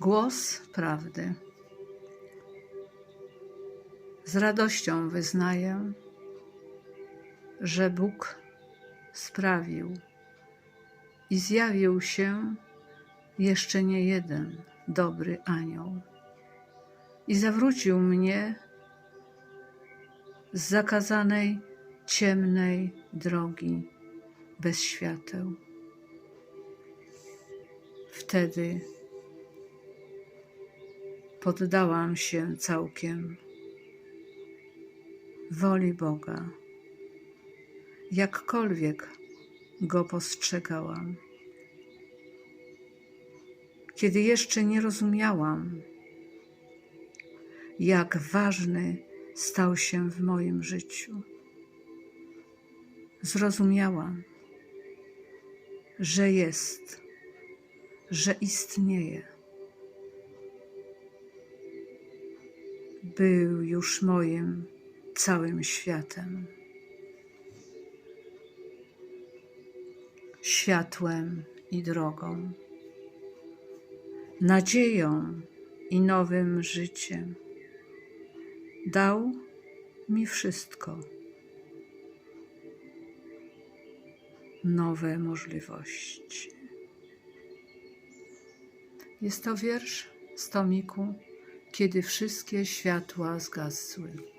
Głos prawdy. Z radością wyznaję, że Bóg sprawił i zjawił się jeszcze nie jeden dobry anioł i zawrócił mnie z zakazanej, ciemnej drogi bez świateł. Wtedy poddałam się całkiem woli Boga, jakkolwiek go postrzegałam. Kiedy jeszcze nie rozumiałam, jak ważny stał się w moim życiu, zrozumiałam, że jest, że istnieje. Był już moim całym światem. Światłem i drogą, nadzieją i nowym życiem. Dał mi wszystko. Nowe możliwości. Jest to wiersz z tomiku, kiedy wszystkie światła zgasły.